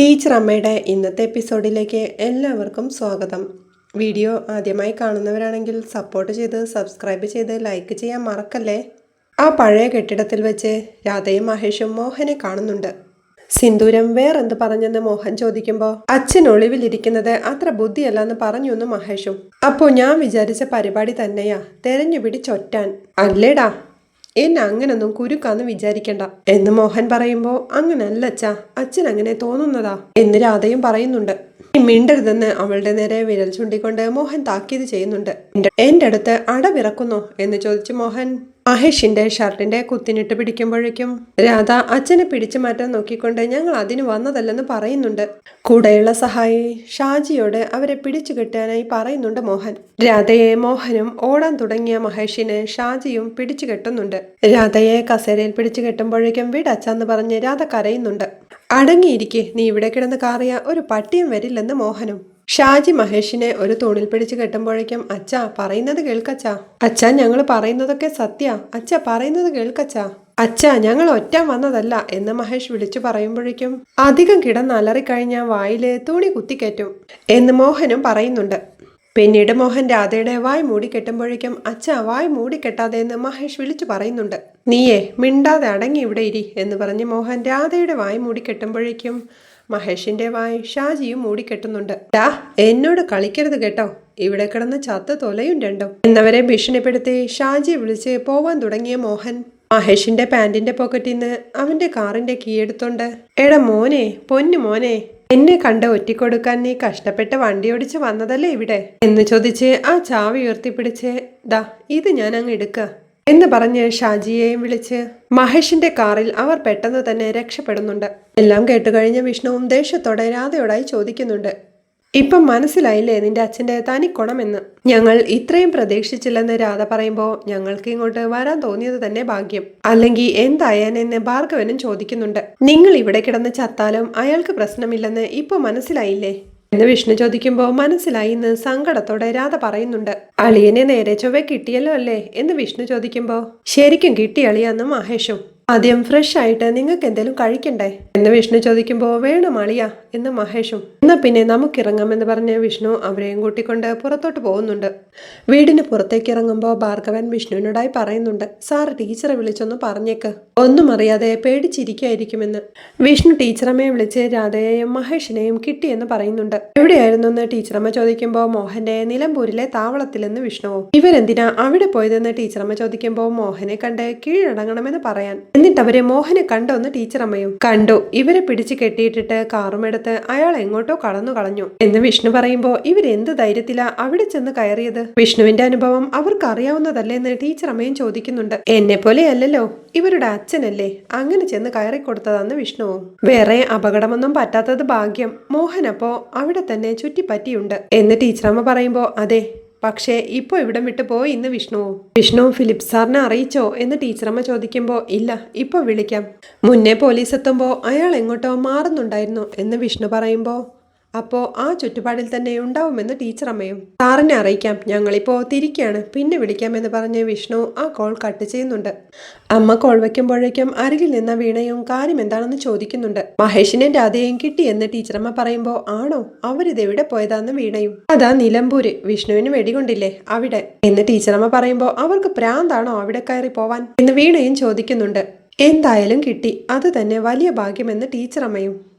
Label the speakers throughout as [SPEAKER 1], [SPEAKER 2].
[SPEAKER 1] Teacher അമ്മയുടെ ഇന്നത്തെ എപ്പിസോഡിലേക്ക് എല്ലാവർക്കും സ്വാഗതം. വീഡിയോ ആദ്യമായി കാണുന്നവരാണെങ്കിൽ സപ്പോർട്ട് ചെയ്ത് സബ്സ്ക്രൈബ് ചെയ്ത് ലൈക്ക് ചെയ്യാൻ മറക്കല്ലേ? ആ പഴയ കെട്ടിടത്തിൽ വെച്ച് രാധയും മഹേഷും മോഹനെ കാണുന്നുണ്ട്. സിന്ദൂരം വേറെന്ത് പറഞ്ഞെന്ന് മോഹൻ ചോദിക്കുമ്പോൾ അച്ഛൻ ഒളിവിലിരിക്കുന്നത് അത്ര ബുദ്ധിയല്ല എന്ന് പറഞ്ഞു എന്ന് മഹേഷും. അപ്പോൾ ഞാൻ വിചാരിച്ച പരിപാടി തന്നെയാ തെരഞ്ഞു പിടിച്ചൊറ്റാൻ. അല്ലേടാ എന്നെ അങ്ങനൊന്നും കുരുക്കാന്ന് വിചാരിക്കണ്ട. എന്ന് മോഹൻ പറയുമ്പോ അങ്ങനല്ല അച്ഛാ അച്ഛൻ അങ്ങനെ തോന്നുന്നതാ എന്ന് രാധയും പറയുന്നുണ്ട്. "നീ മിണ്ടരുതെന്ന് അവളുടെ നേരെ വിരൽ ചൂണ്ടിക്കൊണ്ട് മോഹൻ താക്കീത് ചെയ്യുന്നുണ്ട്. "എന്റെ- എന്റെ അടുത്ത് അടവിറക്കുന്നോ? എന്ന് ചോദിച്ചു മോഹൻ മഹേഷിന്റെ ഷർട്ടിന്റെ കുത്തിനിട്ട് പിടിക്കുമ്പോഴേക്കും രാധ അച്ഛനെ പിടിച്ചു മാറ്റാൻ നോക്കിക്കൊണ്ട് ഞങ്ങൾ അതിന് വന്നതല്ലെന്ന് പറയുന്നുണ്ട്. കൂടെയുള്ള സഹായി ഷാജിയോട് അവരെ പിടിച്ചു കെട്ടാനായി പറയുന്നുണ്ട് മോഹൻ. രാധയെ മോഹനും ഓടാൻ തുടങ്ങിയ മഹേഷിനെ ഷാജിയും പിടിച്ചു കെട്ടുന്നുണ്ട്. രാധയെ കസേരയിൽ പിടിച്ചു കെട്ടുമ്പോഴേക്കും വിടച്ചാന്ന് പറഞ്ഞ് രാധ കരയുന്നുണ്ട്. അടങ്ങിയിരിക്കെ നീ ഇവിടെ കിടന്ന് കാറിയ ഒരു പട്ടിയും വരില്ലെന്ന് മോഹനും. ഷാജി മഹേഷിനെ ഒരു തൂണിൽ പിടിച്ച് കെട്ടുമ്പോഴേക്കും അച്ഛാ പറയുന്നത് കേൾക്കച്ചാ. അച്ഛാ ഞങ്ങൾ പറയുന്നതൊക്കെ സത്യ. അച്ഛ പറയുന്നത് കേൾക്കച്ചാ. അച്ഛാ ഞങ്ങൾ ഒറ്റ വന്നതല്ല എന്ന് മഹേഷ് വിളിച്ചു പറയുമ്പോഴേക്കും അധികം കിടന്ന് അലറിക്കഴിഞ്ഞാൽ വായിൽ തുണി കുത്തിക്കേറ്റും എന്ന് മോഹനും പറയുന്നുണ്ട്. പിന്നീട് മോഹൻ രാധയുടെ വായ് മൂടിക്കെട്ടുമ്പോഴേക്കും അച്ഛാ വായ് മൂടിക്കെട്ടാതെ എന്ന് മഹേഷ് വിളിച്ചു പറയുന്നുണ്ട്. നീയെ മിണ്ടാതെ അടങ്ങി ഇവിടെ ഇരി എന്ന് പറഞ്ഞ് മോഹൻ രാധയുടെ വായ് മൂടിക്കെട്ടുമ്പോഴേക്കും മഹേഷിന്റെ വായ് ഷാജിയും മൂടിക്കെട്ടുന്നുണ്ട്. ഡാ എന്നോട് കളിക്കരുത് കേട്ടോ. ഇവിടെ കിടന്ന് ചത്ത തൊലയും രണ്ടും. എന്നവരെ ഭീഷണിപ്പെടുത്തി ഷാജി വിളിച്ച് പോവാൻ തുടങ്ങിയ മോഹൻ. മഹേഷിന്റെ പാന്റിന്റെ പോക്കറ്റിൽ നിന്ന് അവന്റെ കാറിന്റെ കീ എടുത്തോണ്ട് എടാ മോനെ പൊന്നു മോനെ എന്നെ കണ്ട് ഒറ്റിക്കൊടുക്കാൻ നീ കഷ്ടപ്പെട്ട് വണ്ടി ഓടിച്ച് വന്നതല്ലേ ഇവിടെ? എന്ന് ചോദിച്ച് ആ ചാവി ഉയർത്തിപ്പിടിച്ച് ദാ ഇത് ഞാൻ അങ്ങ് എടുക്ക. എന്ന് പറഞ്ഞ് ഷാജിയെയും വിളിച്ച് മഹേഷിന്റെ കാറിൽ അവർ പെട്ടെന്ന് തന്നെ രക്ഷപ്പെടുന്നുണ്ട്. എല്ലാം കേട്ടുകഴിഞ്ഞ വിഷ്ണുവും ദേഷ്യത്തോടെ രാധയോടായി ചോദിക്കുന്നുണ്ട്. ഇപ്പം മനസ്സിലായില്ലേ നിന്റെ അച്ഛന്റെ തനിക്കുണമെന്ന്? ഞങ്ങൾ ഇത്രയും പ്രതീക്ഷിച്ചില്ലെന്ന് രാധ പറയുമ്പോൾ ഞങ്ങൾക്ക് ഇങ്ങോട്ട് വരാൻ തോന്നിയത് തന്നെ ഭാഗ്യം. അല്ലെങ്കിൽ എന്തായാനെന്ന് ഭാർഗവനും ചോദിക്കുന്നുണ്ട്. നിങ്ങൾ ഇവിടെ കിടന്ന് ചത്താലും അയാൾക്ക് പ്രശ്നമില്ലെന്ന് ഇപ്പൊ മനസ്സിലായില്ലേ? എന്ന് വിഷ്ണു ചോദിക്കുമ്പോൾ മനസ്സിലായി എന്ന് സങ്കടത്തോടെ രാധ പറയുന്നുണ്ട്. അളിയനെ നേരെ ചൊവ്വെ കിട്ടിയല്ലോ അല്ലേ? എന്ന് വിഷ്ണു ചോദിക്കുമ്പോൾ ശരിക്കും കിട്ടിയളിയാന്ന് മഹേഷും. ആദ്യം ഫ്രഷ് ആയിട്ട് നിങ്ങൾക്ക് എന്തെങ്കിലും കഴിക്കണ്ടേ? എന്ന് വിഷ്ണു ചോദിക്കുമ്പോൾ വേണം അളിയ എന്ന് മഹേഷും. എന്നാ പിന്നെ നമുക്ക് നമുക്കിറങ്ങാമെന്ന് പറഞ്ഞ് വിഷ്ണു അവരെയും കൂട്ടിക്കൊണ്ട് പുറത്തോട്ട് പോകുന്നുണ്ട്. വീടിന് പുറത്തേക്ക് ഇറങ്ങുമ്പോൾ ഭാർഗവൻ വിഷ്ണുവിനോടായി പറയുന്നുണ്ട് സാർ ടീച്ചറെ വിളിച്ചൊന്ന് പറഞ്ഞേക്ക്. ഒന്നും അറിയാതെ പേടിച്ചിരിക്കായിരിക്കുമെന്ന്. വിഷ്ണു ടീച്ചറമ്മയെ വിളിച്ച് രാധയെയും മഹേഷിനെയും കിട്ടിയെന്ന് പറയുന്നുണ്ട്. എവിടെയായിരുന്നു എന്ന് ടീച്ചറമ്മ ചോദിക്കുമ്പോൾ മോഹന്റെ നിലമ്പൂരിലെ താവളത്തിലെന്ന് വിഷ്ണുവും ഇവരെന്തിനാ അവിടെ പോയതെന്ന് ടീച്ചറമ്മ ചോദിക്കുമ്പോൾ മോഹനെ കണ്ട് കീഴടങ്ങണമെന്ന് പറയാൻ. എന്നിട്ട് അവരെ മോഹനെ കണ്ടോ എന്ന് ടീച്ചറമ്മയും കണ്ടു. ഇവരെ പിടിച്ചു കെട്ടിയിട്ടിട്ട് കാറുമെടുത്ത് അയാൾ എങ്ങോട്ടോ കടന്നു കളഞ്ഞു. എന്ന് വിഷ്ണു പറയുമ്പോൾ ഇവരെന്ത് ധൈര്യത്തിലാ അവിടെ ചെന്ന് കയറിയത്? വിഷ്ണുവിന്റെ അനുഭവം അവർക്ക് അറിയാവുന്നതല്ലേ എന്ന് ടീച്ചറമ്മയും ചോദിക്കുന്നുണ്ട്. എന്നെ പോലെ അല്ലല്ലോ ഇവരുടെ അച്ഛനല്ലേ അങ്ങനെ ചെന്ന് കയറി കയറിക്കൊടുത്തതാന്ന് വിഷ്ണുവും. വേറെ അപകടമൊന്നും പറ്റാത്തത് ഭാഗ്യം മോഹൻ അപ്പോ അവിടെ തന്നെ ചുറ്റിപ്പറ്റിയുണ്ട്. എന്ന് ടീച്ചറമ്മ പറയുമ്പോൾ അതെ പക്ഷേ ഇപ്പോൾ ഇവിടം വിട്ടു പോയി ഇന്ന് വിഷ്ണുവും. വിഷ്ണു ഫിലിപ്പ് സാറിനെ അറിയിച്ചോ എന്ന് ടീച്ചറമ്മ ചോദിക്കുമ്പോൾ ഇല്ല ഇപ്പോൾ വിളിക്കാം. മുന്നേ പോലീസ് എത്തുമ്പോൾ അയാൾ എങ്ങോട്ടോ മാറുന്നുണ്ടായിരുന്നു എന്ന് വിഷ്ണു പറയുമ്പോൾ അപ്പോൾ ആ ചുറ്റുപാടിൽ തന്നെ ഉണ്ടാവുമെന്ന് ടീച്ചർ അമ്മയും സാറിനെ അറിയിക്കാം. ഞങ്ങളിപ്പോൾ തിരിക്കുകയാണ് പിന്നെ വിളിക്കാമെന്ന് പറഞ്ഞ് വിഷ്ണു ആ കോൾ കട്ട് ചെയ്യുന്നുണ്ട്. അമ്മ കോൾ വയ്ക്കുമ്പോഴേക്കും അരികിൽ നിന്ന വീണയും കാര്യം എന്താണെന്ന് ചോദിക്കുന്നുണ്ട്. മഹേഷിനെ രാധയും കിട്ടിയെന്ന് ടീച്ചറമ്മ പറയുമ്പോൾ ആണോ? അവരിത് എവിടെ പോയതാന്ന് വീണയും? അതാ നിലമ്പൂര്. വിഷ്ണുവിന് വെടികൊണ്ടില്ലേ? അവിടെ. എന്ന് ടീച്ചറമ്മ പറയുമ്പോൾ അവർക്ക് പ്രാന്താണോ അവിടെ കയറി പോവാൻ? എന്ന് വീണയും ചോദിക്കുന്നുണ്ട്. എന്തായാലും കിട്ടി. അത് തന്നെ വലിയ ഭാഗ്യമെന്ന് ടീച്ചറമ്മയും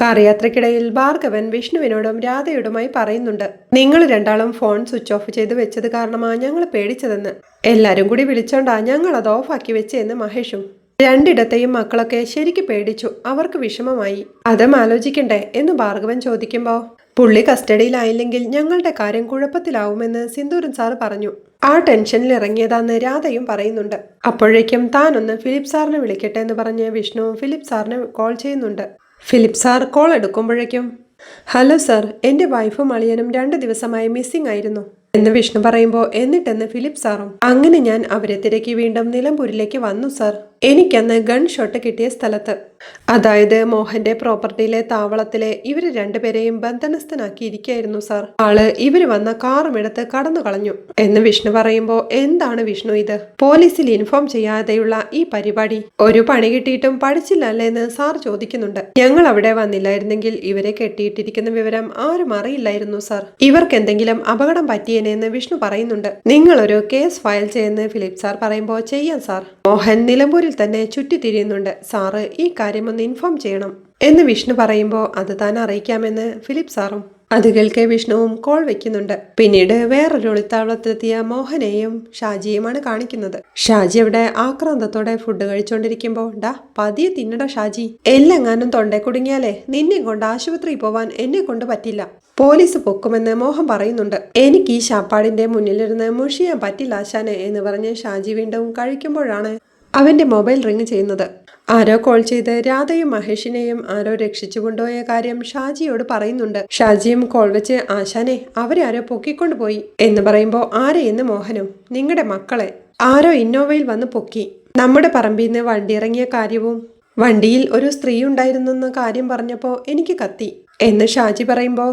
[SPEAKER 1] കാർ യാത്രക്കിടയിൽ ഭാർഗവൻ വിഷ്ണുവിനോടും രാധയോടുമായി പറയുന്നുണ്ട്. നിങ്ങൾ രണ്ടാളും ഫോൺ സ്വിച്ച് ഓഫ് ചെയ്ത് വെച്ചത് കാരണമാണ് ഞങ്ങൾ പേടിച്ചതെന്ന്. എല്ലാരും കൂടി വിളിച്ചോണ്ടാ ഞങ്ങൾ അത് ഓഫാക്കി വെച്ചെന്ന് മഹേഷും. രണ്ടിടത്തെയും മക്കളൊക്കെ ശരിക്ക് പേടിച്ചു. അവർക്ക് വിഷമമായി. അതും ആലോചിക്കണ്ടേ? എന്ന് ഭാർഗവൻ ചോദിക്കുമ്പോൾ പുള്ളി കസ്റ്റഡിയിലായില്ലെങ്കിൽ ഞങ്ങളുടെ കാര്യം കുഴപ്പത്തിലാവുമെന്ന് സിന്ദൂരൻ സാർ പറഞ്ഞു. ആ ടെൻഷനിൽ ഇറങ്ങിയതാന്ന് രാധയും പറയുന്നുണ്ട്. അപ്പോഴേക്കും താനൊന്ന് ഫിലിപ്പ് സാറിനെ വിളിക്കട്ടെ എന്ന് പറഞ്ഞ് വിഷ്ണു ഫിലിപ്പ് സാറിനെ കോൾ ചെയ്യുന്നുണ്ട്. ഫിലിപ്പ് സാർ കോൾ എടുക്കുമ്പോഴേക്കും ഹലോ സാർ എന്റെ വൈഫും അളിയനും രണ്ട് ദിവസമായി മിസ്സിംഗ് ആയിരുന്നു എന്ന് വിഷ്ണു പറയുമ്പോൾ എന്നിട്ടെന്ന് ഫിലിപ്പ് സാറും അങ്ങനെ ഞാൻ അവരെ തിരക്കി വീണ്ടും നിലമ്പൂരിലേക്ക് വന്നു സാർ. എനിക്കന്ന് ഗൺ ഷോട്ട് കിട്ടിയ സ്ഥലത്ത്. അതായത് മോഹന്റെ പ്രോപ്പർട്ടിയിലെ താവളത്തിലെ ഇവർ രണ്ടുപേരെയും ബന്ധനസ്ഥനാക്കിയിരിക്കുകയായിരുന്നു സാർ. ആൾ ഇവർ വന്ന കാറും എടുത്ത് കടന്നു കളഞ്ഞു. എന്ന് വിഷ്ണു പറയുമ്പോ എന്താണ് വിഷ്ണു ഇത്? പോലീസിൽ ഇൻഫോം ചെയ്യാതെയുള്ള ഈ പരിപാടി. ഒരു പണി കിട്ടിയിട്ടും പഠിച്ചില്ലല്ലേ എന്ന് സാർ ചോദിക്കുന്നുണ്ട്. ഞങ്ങൾ അവിടെ വന്നില്ലായിരുന്നെങ്കിൽ ഇവരെ കെട്ടിയിട്ടിരിക്കുന്ന വിവരം ആരും അറിയില്ലായിരുന്നു സാർ. ഇവർക്ക് എന്തെങ്കിലും അപകടം പറ്റിയേനെന്ന് വിഷ്ണു പറയുന്നുണ്ട്. നിങ്ങളൊരു കേസ് ഫയൽ ചെയ്യുന്ന ഫിലിപ്പ് സാർ പറയുമ്പോൾ ചെയ്യാം സാർ. മോഹൻ നിലമ്പൂരിൽ തന്നെ ചുറ്റിത്തിരിയുന്നുണ്ട്. സാറ് ഈ കാര്യം ഒന്ന് ഇൻഫോം ചെയ്യണം. എന്ന് വിഷ്ണു പറയുമ്പോൾ അത് താൻ അറിയിക്കാമെന്ന് ഫിലിപ്പ് സാറും അത് കേൾക്കെ വിഷ്ണുവും കോൾ വെക്കുന്നുണ്ട്. പിന്നീട് വേറൊരു ഒളിത്താവളത്തിലെത്തിയ മോഹനെയും ഷാജിയുമാണ് കാണിക്കുന്നത്. ഷാജി അവിടെ ആക്രാന്തത്തോടെ ഫുഡ് കഴിച്ചുകൊണ്ടിരിക്കുമ്പോൾ ഡാ പതിയെ തിന്നട ഷാജി. എല്ലെങ്ങാനും തൊണ്ടേ കുടുങ്ങിയാലേ നിന്നെ കൊണ്ട് ആശുപത്രിയിൽ പോവാൻ എന്നെ കൊണ്ട് പറ്റില്ല. പോലീസ് പൊക്കുമെന്ന് മോഹൻ പറയുന്നുണ്ട്. എനിക്ക് ഈ ശാപ്പാടിന്റെ മുന്നിലിരുന്ന് മുഷിയാൻ പറ്റില്ല ആശാനെ എന്ന് പറഞ്ഞ് ഷാജി വീണ്ടും കഴിക്കുമ്പോഴാണ് അവന്റെ മൊബൈൽ റിങ് ചെയ്യുന്നത്. ആരോ കോൾ ചെയ്ത് രാധയും മഹേഷിനെയും ആരോ രക്ഷിച്ചു കൊണ്ടുപോയ കാര്യം ഷാജിയോട് പറയുന്നുണ്ട്. ഷാജിയും കോൾ വെച്ച് ആശാനെ അവരെ ആരോ പൊക്കിക്കൊണ്ടു പോയി. എന്ന് പറയുമ്പോൾ ആരെയെന്ന് മോഹനും നിങ്ങളുടെ മക്കളെ. ആരോ ഇന്നോവയിൽ വന്ന് പൊക്കി. നമ്മുടെ പറമ്പിൽ നിന്ന് വണ്ടി ഇറങ്ങിയ കാര്യവും വണ്ടിയിൽ ഒരു സ്ത്രീ ഉണ്ടായിരുന്നെന്ന കാര്യം പറഞ്ഞപ്പോൾ എനിക്ക് കത്തി. എന്ന് ഷാജി പറയുമ്പോൾ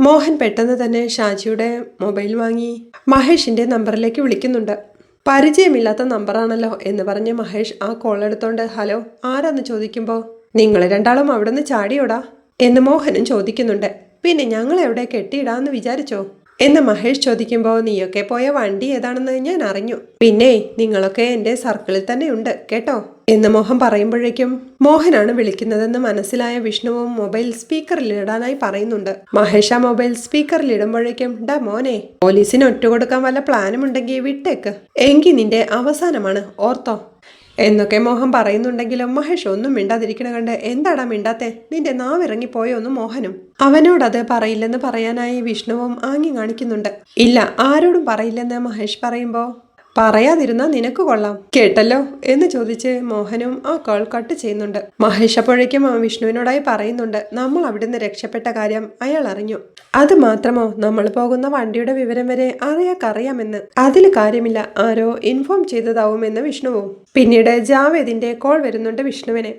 [SPEAKER 1] മോഹൻ പെട്ടെന്ന് തന്നെ ഷാജിയുടെ മൊബൈൽ വാങ്ങി മഹേഷിന്റെ നമ്പറിലേക്ക് വിളിക്കുന്നുണ്ട്. പരിചയമില്ലാത്ത നമ്പറാണല്ലോ എന്ന് പറഞ്ഞ് മഹേഷ് ആ കോൾ എടുത്തോണ്ട് ഹലോ ആരാന്ന് ചോദിക്കുമ്പോൾ നിങ്ങൾ രണ്ടാളും അവിടെ നിന്ന് ചാടിയോടാ? എന്ന് മോഹനും ചോദിക്കുന്നുണ്ട്. പിന്നെ ഞങ്ങൾ എവിടെ കെട്ടിയിടാന്ന് വിചാരിച്ചോ? എന്ന് മഹേഷ് ചോദിക്കുമ്പോൾ നീയൊക്കെ പോയ വണ്ടി ഏതാണെന്ന് ഞാൻ അറിഞ്ഞു. പിന്നെ നിങ്ങളൊക്കെ എന്റെ സർക്കിളിൽ തന്നെ ഉണ്ട് കേട്ടോ? എന്ന് മോഹൻ പറയുമ്പോഴേക്കും മോഹനാണ് വിളിക്കുന്നതെന്ന് മനസ്സിലായ വിഷ്ണുവും മൊബൈൽ സ്പീക്കറിൽ ഇടാനായി പറയുന്നുണ്ട്. മഹേഷ മൊബൈൽ സ്പീക്കറിൽ ഇടുമ്പോഴേക്കും ഡാ മോനെ പോലീസിന് ഒറ്റുകൊടുക്കാൻ വല്ല പ്ലാനും ഉണ്ടെങ്കിൽ വിട്ടേക്ക്. എങ്കി നിന്റെ അവസാനമാണ് ഓർത്തോ? എന്നൊക്കെ മോഹൻ പറയുന്നുണ്ടെങ്കിലും മഹേഷ് ഒന്നും മിണ്ടാതിരിക്കണ കണ്ട് എന്താടാ മിണ്ടാത്തെ? നിന്റെ നാവിറങ്ങി ഒന്ന് മോഹനും. അവനോടത് പറയില്ലെന്ന് പറയാനായി വിഷ്ണുവും ആങ്ങി കാണിക്കുന്നുണ്ട്. ഇല്ല ആരോടും പറയില്ലെന്ന് മഹേഷ് പറയുമ്പോ പറയാതിരുന്നാ നിനക്ക് കൊള്ളാം. കേട്ടല്ലോ? എന്ന് ചോദിച്ച് മോഹനും ആ കോൾ കട്ട് ചെയ്യുന്നുണ്ട്. മഹേഷ് അപ്പോഴേക്കും വിഷ്ണുവിനോടായി പറയുന്നുണ്ട്. നമ്മൾ അവിടുന്ന് രക്ഷപ്പെട്ട കാര്യം അയാൾ അറിഞ്ഞു. അത് മാത്രമോ നമ്മൾ പോകുന്ന വണ്ടിയുടെ വിവരം വരെ അറിയാക്കറിയാമെന്ന്. അതിൽ കാര്യമില്ല. ആരോ ഇൻഫോം ചെയ്തതാവുമെന്ന് വിഷ്ണുവും. പിന്നീട് ജാവേദിന്റെ കോൾ വരുന്നുണ്ട് വിഷ്ണുവിനെ.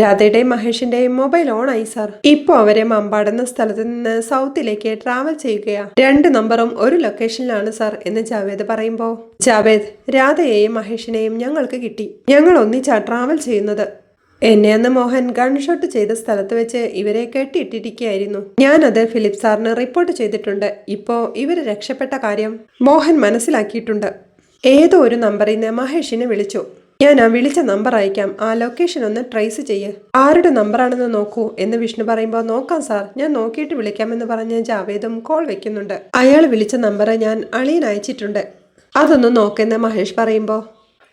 [SPEAKER 1] രാധയുടെയും മഹേഷിന്റെയും മൊബൈൽ ഓൺ ആയി സാർ. ഇപ്പൊ അവരെ മമ്പാടുന്ന സ്ഥലത്ത് നിന്ന് സൗത്തിലേക്ക് ട്രാവൽ ചെയ്യുകയാ. രണ്ട് നമ്പറും ഒരു ലൊക്കേഷനിലാണ് സാർ എന്ന് ജാവേദ് പറയുമ്പോ. ജാവേദ് രാധയെയും മഹേഷിനെയും ഞങ്ങൾക്ക് കിട്ടി. ഞങ്ങൾ ഒന്നിച്ചാ ട്രാവൽ ചെയ്യുന്നത്. എന്നെ അന്ന് മോഹൻ ഗൺഷോട്ട് ചെയ്ത സ്ഥലത്ത് വെച്ച് ഇവരെ കെട്ടിയിട്ടിരിക്കുകയായിരുന്നു. ഞാനത് ഫിലിപ്പ് സാറിന് റിപ്പോർട്ട് ചെയ്തിട്ടുണ്ട്. ഇപ്പോ ഇവർ രക്ഷപ്പെട്ട കാര്യം മോഹൻ മനസ്സിലാക്കിയിട്ടുണ്ട്. ഏതോ ഒരു നമ്പറിൽ നിന്ന് മഹേഷിനെ വിളിച്ചു. ഞാൻ ആ വിളിച്ച നമ്പർ അയക്കാം. ആ ലൊക്കേഷൻ ഒന്ന് ട്രേസ് ചെയ്യ്. ആരുടെ നമ്പറാണെന്ന് നോക്കൂ എന്ന് വിഷ്ണു പറയുമ്പോൾ നോക്കാം സാർ ഞാൻ നോക്കിയിട്ട് വിളിക്കാമെന്ന് പറഞ്ഞ് ജാവേദും കോൾ വെക്കുന്നുണ്ട്. അയാൾ വിളിച്ച നമ്പർ ഞാൻ അളിയൻ അയച്ചിട്ടുണ്ട്. അതൊന്ന് നോക്കെന്ന് മഹേഷ് പറയുമ്പോൾ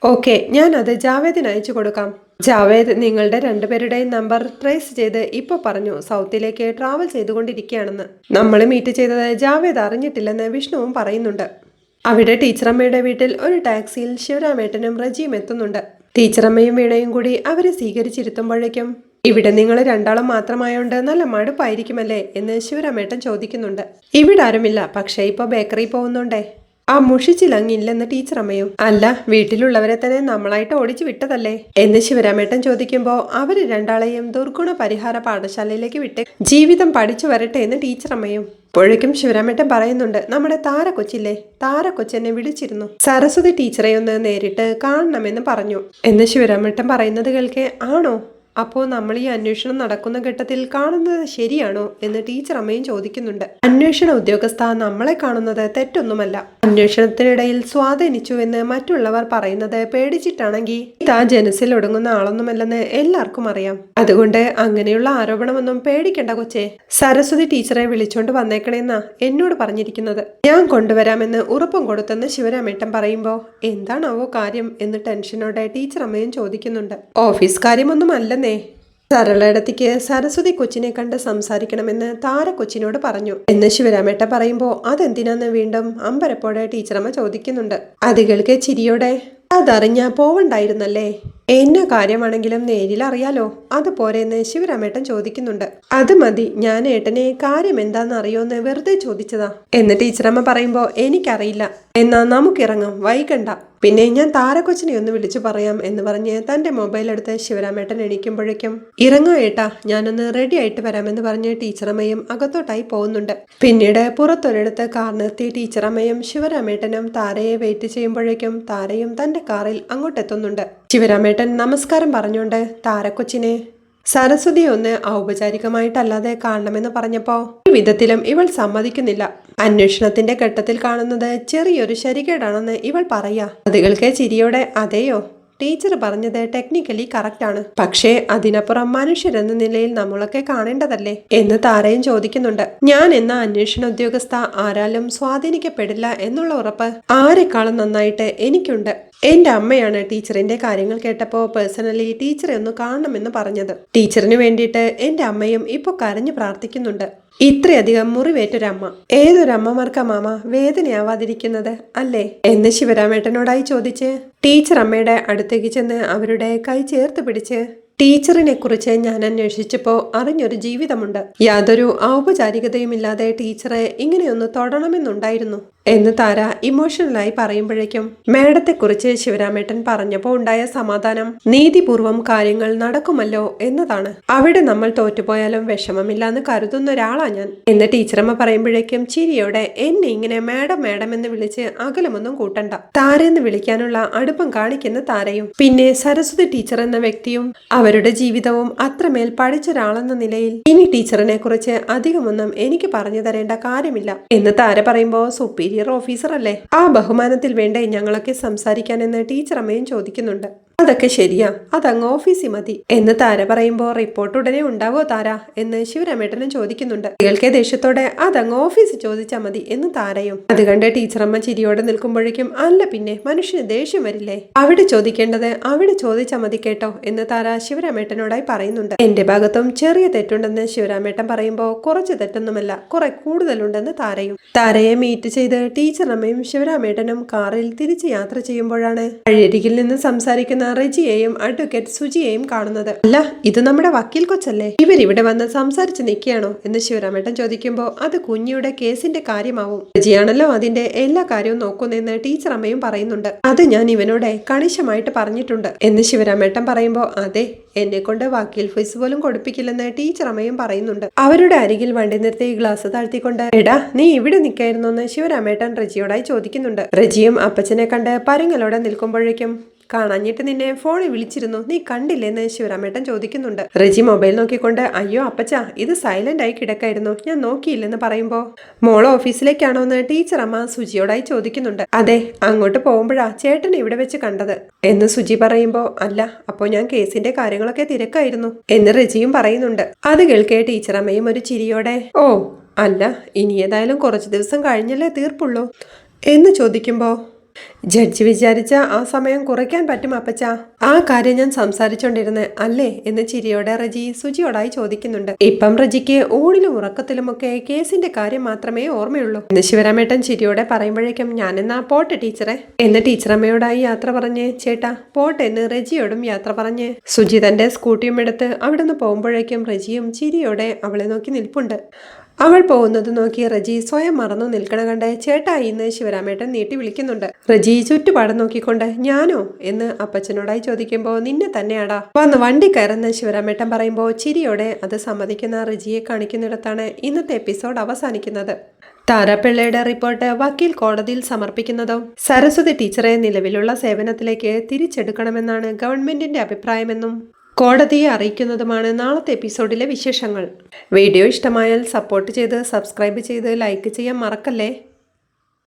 [SPEAKER 1] ഓക്കെ ഞാൻ അത് ജാവേദിന് അയച്ചു കൊടുക്കാം. ജാവേദ് നിങ്ങളുടെ രണ്ടുപേരുടെയും നമ്പർ ട്രേസ് ചെയ്ത് ഇപ്പോൾ പറഞ്ഞു സൗത്തിലേക്ക് ട്രാവൽ ചെയ്തുകൊണ്ടിരിക്കുകയാണെന്ന്. നമ്മൾ മീറ്റ് ചെയ്തത് ജാവേദ് അറിഞ്ഞിട്ടില്ലെന്ന് വിഷ്ണുവും പറയുന്നുണ്ട്. അവിടെ ടീച്ചറമ്മയുടെ വീട്ടിൽ ഒരു ടാക്സിയിൽ ശിവരാമേട്ടനും റജിയും എത്തുന്നുണ്ട്. ടീച്ചറമ്മയും വീണയും കൂടി അവരെ സ്വീകരിച്ചിരുത്തുമ്പോഴേക്കും ഇവിടെ നിങ്ങൾ രണ്ടാളും മാത്രമായോണ്ട് നല്ല മടുപ്പായിരിക്കുമല്ലേ? എന്ന് ശിവരാമേട്ടൻ ചോദിക്കുന്നുണ്ട്. ഇവിടെ ആരുമില്ല പക്ഷേ ഇപ്പൊ ബേക്കറി പോകുന്നുണ്ടേ. ആ മുഷിച്ചിലങ്ങില്ലെന്ന് ടീച്ചറമ്മയും അല്ല വീട്ടിലുള്ളവരെ തന്നെ നമ്മളായിട്ട് ഓടിച്ചു വിട്ടതല്ലേ? എന്ന് ശിവരാമേട്ടൻ ചോദിക്കുമ്പോ അവർ രണ്ടാളെയും ദുർഗുണ പരിഹാര പാഠശാലയിലേക്ക് വിട്ട് ജീവിതം പഠിച്ചു വരട്ടെ എന്ന് ടീച്ചർ അമ്മയോ. ഇപ്പോഴേക്കും ശിവരാമേട്ടൻ പറയുന്നുണ്ട് നമ്മുടെ താര കൊച്ചില്ലേ താര കൊച്ചെന്നെ വിളിച്ചിരുന്നു. സരസ്വതി ടീച്ചറെ ഒന്ന് നേരിട്ട് കാണണമെന്ന് പറഞ്ഞു. എന്ന് ശിവരാമേട്ടൻ പറയുന്നത് കേൾക്കെ ആണോ? അപ്പോൾ നമ്മൾ ഈ അന്വേഷണം നടക്കുന്ന ഘട്ടത്തിൽ കാണുന്നത് ശരിയാണോ എന്ന് ടീച്ചർ അമ്മയും ചോദിക്കുന്നുണ്ട്. അന്വേഷണ ഉദ്യോഗസ്ഥ നമ്മളെ കാണുന്നത് തെറ്റൊന്നുമല്ല. അന്വേഷണത്തിനിടയിൽ സ്വാധീനിച്ചു എന്ന് മറ്റുള്ളവർ പറയുന്നത് പേടിച്ചിട്ടാണെങ്കിൽ താ ജനസിൽ ഒടുങ്ങുന്ന ആളൊന്നുമല്ലെന്ന് എല്ലാവർക്കും അറിയാം. അതുകൊണ്ട് അങ്ങനെയുള്ള ആരോപണമൊന്നും പേടിക്കണ്ട കൊച്ചേ. സരസ്വതി ടീച്ചറെ വിളിച്ചോണ്ട് വന്നേക്കണേന്നാ എന്നോട് പറഞ്ഞിരിക്കുന്നത്. ഞാൻ കൊണ്ടുവരാമെന്ന് ഉറപ്പും കൊടുത്തെന്ന് ശിവരാമേട്ടൻ പറയുമ്പോൾ എന്താണാവോ കാര്യം എന്ന് ടെൻഷനോടെ ടീച്ചർ അമ്മയും ചോദിക്കുന്നുണ്ട്. ഓഫീസ് കാര്യമൊന്നും അല്ലെന്നേ സരളയിടത്തേക്ക് സരസ്വതി കൊച്ചിനെ കണ്ട് സംസാരിക്കണമെന്ന് താര കൊച്ചിനോട് പറഞ്ഞു. എന്ന് ശിവരാമേട്ട പറയുമ്പോ അതെന്തിനാന്ന് വീണ്ടും അമ്പരപ്പോടെ ടീച്ചറമ്മ ചോദിക്കുന്നുണ്ട്. അതികൾക്ക് ചിരിയോടെ. അതറിഞ്ഞ പോവണ്ടായിരുന്നല്ലേ? എന്നാ കാര്യമാണെങ്കിലും നേരിൽ അറിയാലോ. അതുപോലെ അതുപോരെന്ന് ശിവരാമേട്ടൻ ചോദിക്കുന്നുണ്ട്. അത് മതി. ഞാൻ ഏട്ടനെ കാര്യം എന്താണെന്ന് അറിയോന്ന് വെറുതെ ചോദിച്ചതാ. എന്ന് ടീച്ചറമ്മ പറയുമ്പോ എനിക്കറിയില്ല. എന്നാ നമുക്കിറങ്ങാം. വൈകണ്ട. പിന്നെ ഞാൻ താരക്കൊച്ചിനെ ഒന്ന് വിളിച്ചു പറയാം എന്ന് പറഞ്ഞ് തന്റെ മൊബൈൽ എടുത്ത് ശിവരാമേട്ടൻ എണീക്കുമ്പോഴേക്കും ഇറങ്ങോ ഏട്ടാ. ഞാനൊന്ന് റെഡി ആയിട്ട് വരാമെന്ന് പറഞ്ഞ് ടീച്ചറമ്മയും അകത്തോട്ടായി പോകുന്നുണ്ട്. പിന്നീട് പുറത്തൊരിടത്ത് കാർ നിർത്തി ടീച്ചറമ്മയും ശിവരാമേട്ടനും താരയെ വെയിറ്റ് ചെയ്യുമ്പോഴേക്കും താരയും തന്റെ കാറിൽ അങ്ങോട്ടെത്തുന്നുണ്ട്. ശിവരാമേട്ടൻ നമസ്കാരം പറഞ്ഞുകൊണ്ട് താരക്കൊച്ചിനെ സരസ്വതി ഒന്ന് ഔപചാരികമായിട്ടല്ലാതെ കാണണമെന്ന് പറഞ്ഞപ്പോ ഒരു വിധത്തിലും ഇവൾ സമ്മതിക്കുന്നില്ല. അന്വേഷണത്തിന്റെ ഘട്ടത്തിൽ കാണുന്നത് ചെറിയൊരു ശരികേടാണെന്ന് ഇവൾ പറയാ. അതുകൾക്ക് ചിരിയോടെ അതെയോ? ടീച്ചർ പറഞ്ഞത് ടെക്നിക്കലി കറക്റ്റ് ആണ്. പക്ഷേ അതിനപ്പുറം മനുഷ്യരെന്ന നിലയിൽ നമ്മളൊക്കെ കാണേണ്ടതല്ലേ? എന്ന് താരയും ചോദിക്കുന്നുണ്ട്. ഞാൻ എന്ന അന്വേഷണ ഉദ്യോഗസ്ഥ ആരാലും സ്വാധീനിക്കപ്പെടില്ല എന്നുള്ള ഉറപ്പ് ആരെക്കാളും നന്നായിട്ട് എനിക്കുണ്ട്. എന്റെ അമ്മയാണ് ടീച്ചറിന്റെ കാര്യങ്ങൾ കേട്ടപ്പോൾ പേഴ്സണലി ടീച്ചറെ ഒന്ന് കാണണമെന്ന് പറഞ്ഞത്. ടീച്ചറിന് വേണ്ടിയിട്ട് എന്റെ അമ്മയും ഇപ്പോൾ കരഞ്ഞു പ്രാർത്ഥിക്കുന്നുണ്ട്. ഇത്രയധികം മുറിവേറ്റൊരമ്മ. ഏതൊരമ്മമാർക്കാ മാമ വേദനയാവാതിരിക്കുന്നത് അല്ലേ? എന്ന് ശിവരാമേട്ടനോടായി ചോദിച്ച് ടീച്ചർ അമ്മയുടെ അടുത്തേക്ക് ചെന്ന് അവരുടെ കൈ ചേർത്ത് പിടിച്ച് ടീച്ചറിനെ കുറിച്ച് ഞാൻ അന്വേഷിച്ചപ്പോൾ അറിഞ്ഞൊരു ജീവിതമുണ്ട്. യാതൊരു ഔപചാരികതയുമില്ലാതെ ടീച്ചറെ ഇങ്ങനെയൊന്ന് തൊടണമെന്നുണ്ടായിരുന്നു. എന്ന് താര ഇമോഷണലായി പറയുമ്പോഴേക്കും മേഡത്തെക്കുറിച്ച് ശിവരാമേട്ടൻ പറഞ്ഞപ്പോൾ ഉണ്ടായ സമാധാനം നീതിപൂർവം കാര്യങ്ങൾ നടക്കുമല്ലോ എന്നതാണ്. അവിടെ നമ്മൾ തോറ്റുപോയാലും വിഷമമില്ല എന്ന് കരുതുന്ന ഒരാളാ ഞാൻ. എന്ന് ടീച്ചറമ്മ പറയുമ്പോഴേക്കും ചിരിയോടെ എന്നെ ഇങ്ങനെ മേഡം മേഡം എന്ന് വിളിച്ച് അകലമൊന്നും കൂട്ടണ്ട. താരെന്ന് വിളിക്കാനുള്ള അടുപ്പം കാണിക്കുന്ന താരയും പിന്നെ സരസ്വതി ടീച്ചർ എന്ന വ്യക്തിയും അവരുടെ ജീവിതവും അത്രമേൽ പഠിച്ചൊരാളെന്ന നിലയിൽ ഇനി ടീച്ചറിനെ കുറിച്ച് അധികമൊന്നും എനിക്ക് പറഞ്ഞു തരേണ്ട കാര്യമില്ല. എന്ന് താര പറയുമ്പോൾ സുപ്പീരിയർ ഓഫീസർ അല്ലേ ആ ബഹുമാനത്തിൽ വേണ്ടേ ഞങ്ങളൊക്കെ സംസാരിക്കാനെന്ന് ടീച്ചർ അമ്മയും ചോദിക്കുന്നുണ്ട്. അതൊക്കെ ശരിയാ. അതങ്ങ് ഓഫീസിൽ മതി. എന്ന് താര പറയുമ്പോൾ റിപ്പോർട്ട് ഉടനെ ഉണ്ടാവോ താര? എന്ന് ശിവരാമേട്ടനും ചോദിക്കുന്നുണ്ട്. കുട്ടികൾക്ക് ദേഷ്യത്തോടെ അതങ്ങ് ഓഫീസിൽ ചോദിച്ചാൽ മതി എന്ന് താരയും. അത് കണ്ട് ടീച്ചറമ്മ ചിരിയോടെ നിൽക്കുമ്പോഴേക്കും അല്ല പിന്നെ മനുഷ്യന് ദേഷ്യം വരില്ലേ? അവിടെ ചോദിക്കേണ്ടത് അവിടെ ചോദിച്ചാൽ മതി കേട്ടോ എന്ന് താര ശിവരാമേട്ടനോടായി പറയുന്നുണ്ട്. എന്റെ ഭാഗത്തും ചെറിയ തെറ്റുണ്ടെന്ന് ശിവരാമേട്ടൻ പറയുമ്പോൾ കുറച്ച് തെറ്റൊന്നുമല്ല കുറെ കൂടുതലുണ്ടെന്ന് താരയും. താരയെ മീറ്റ് ചെയ്ത് ടീച്ചറമ്മയും ശിവരാമേട്ടനും കാറിൽ തിരിച്ച് യാത്ര ചെയ്യുമ്പോഴാണ് അഴരികിൽ നിന്ന് സംസാരിക്കുന്ന റെജിയെയും അഡ്വക്കേറ്റ് സുജിയെയും കാണുന്നത്. അല്ല ഇത് നമ്മുടെ വക്കീൽ കൊച്ചല്ലേ? ഇവരിവിടെ വന്ന് സംസാരിച്ച് നിൽക്കുകയാണോ? എന്ന് ശിവരാമേട്ടൻ ചോദിക്കുമ്പോൾ അത് കുഞ്ഞിയുടെ കേസിന്റെ കാര്യമാവും. റെജിയാണല്ലോ അതിന്റെ എല്ലാ കാര്യവും നോക്കുന്നെന്ന് ടീച്ചർ അമ്മയും പറയുന്നുണ്ട്. അത് ഞാൻ ഇവനോട് കണിശമായിട്ട് പറഞ്ഞിട്ടുണ്ട്. എന്ന് ശിവരാമേട്ടൻ പറയുമ്പോൾ അതെ എന്നെ കൊണ്ട് വക്കീൽ ഫീസ് പോലും കൊടുപ്പിക്കില്ലെന്ന് ടീച്ചർ അമ്മയും പറയുന്നുണ്ട്. അവരുടെ അരികിൽ വണ്ടി നിർത്തി ഗ്ലാസ് താഴ്ത്തിക്കൊണ്ട് എടാ നീ ഇവിടെ നിൽക്കായിരുന്നു? എന്ന് ശിവരാമേട്ടൻ റെജിയോടായി ചോദിക്കുന്നുണ്ട്. റെജിയും അപ്പച്ചനെ കണ്ട് പരങ്ങലോടെ നിൽക്കുമ്പോഴേക്കും കാണാഞ്ഞിട്ട് നിന്നെ ഫോണിൽ വിളിച്ചിരുന്നു. നീ കണ്ടില്ലെന്ന് ശിവരാമേട്ടൻ ചോദിക്കുന്നുണ്ട്. റെജി മൊബൈൽ നോക്കിക്കൊണ്ട് അയ്യോ അപ്പച്ച ഇത് സൈലന്റ് ആയി കിടക്കായിരുന്നു. ഞാൻ നോക്കിയില്ലെന്ന് പറയുമ്പോ? മോൾ ഓഫീസിലേക്കാണോ എന്ന് ടീച്ചർ അമ്മ സുജിയോടായി ചോദിക്കുന്നുണ്ട്. അതെ അങ്ങോട്ട് പോകുമ്പോഴാ ചേട്ടൻ ഇവിടെ വെച്ച് കണ്ടത്. എന്ന് സുജി പറയുമ്പോ അല്ല അപ്പോ ഞാൻ കേസിന്റെ കാര്യങ്ങളൊക്കെ തിരക്കായിരുന്നു. എന്ന് റെജിയും പറയുന്നുണ്ട്. അത് കേൾക്കേ ടീച്ചർ അമ്മയും ഒരു ചിരിയോടെ ഓ അല്ല ഇനി ഏതായാലും കുറച്ച് ദിവസം കഴിഞ്ഞല്ലേ തീർപ്പുള്ളൂ. എന്ന് ചോദിക്കുമ്പോ ജഡ്ജി വിചാരിച്ച ആ സമയം കുറയ്ക്കാൻ പറ്റും അപ്പച്ച. ആ കാര്യം ഞാൻ സംസാരിച്ചോണ്ടിരുന്നേ അല്ലേ എന്ന് ചിരിയോടെ റജി സുജിയോടായി ചോദിക്കുന്നുണ്ട്. ഇപ്പം റജിക്ക് ഊണിലും ഉറക്കത്തിലുമൊക്കെ കേസിന്റെ കാര്യം മാത്രമേ ഓർമ്മയുള്ളൂ. എന്ന് ശിവരാമേട്ടൻ ചിരിയോടെ പറയുമ്പോഴേക്കും ഞാനെന്നാ പോട്ടെ ടീച്ചറെ. എന്ന് ടീച്ചറമ്മയോടായി യാത്ര പറഞ്ഞ് ചേട്ടാ പോട്ടെ എന്ന് റജിയോടും യാത്ര പറഞ്ഞ്. സുജി തന്റെ സ്കൂട്ടിയും എടുത്ത് അവിടുന്ന് പോകുമ്പോഴേക്കും റജിയും ചിരിയോടെ അവളെ നോക്കി നിൽപ്പുണ്ട്. അവൾ പോകുന്നത് നോക്കി റജി സ്വയം മറന്നു നിൽക്കണ കണ്ട് ചേട്ടായി ഇന്ന് ശിവരാമേട്ടൻ നീട്ടി വിളിക്കുന്നുണ്ട്. റജി ചുറ്റുപാട് നോക്കിക്കൊണ്ട് ഞാനോ? എന്ന് അപ്പച്ചനോടായി ചോദിക്കുമ്പോൾ നിന്നെ തന്നെയാടാ. വന്ന് വണ്ടി കയറുന്ന ശിവരാമേട്ടൻ പറയുമ്പോൾ ചിരിയോടെ അത് സമ്മതിക്കുന്ന റജിയെ കാണിക്കുന്നിടത്താണ് ഇന്നത്തെ എപ്പിസോഡ് അവസാനിക്കുന്നത്. താരാപിള്ളയുടെ റിപ്പോർട്ട് വക്കീൽ കോടതിയിൽ സമർപ്പിക്കുന്നതും സരസ്വതി ടീച്ചറെ നിലവിലുള്ള സേവനത്തിലേക്ക് തിരിച്ചെടുക്കണമെന്നാണ് ഗവൺമെന്റിന്റെ അഭിപ്രായമെന്നും കോടതിയെ അറിയിക്കുന്നതുമാണ് നാളത്തെ എപ്പിസോഡിലെ വിശേഷങ്ങൾ. വീഡിയോ ഇഷ്ടമായാൽ സപ്പോർട്ട് ചെയ്ത് സബ്സ്ക്രൈബ് ചെയ്ത് ലൈക്ക് ചെയ്യാൻ മറക്കല്ലേ?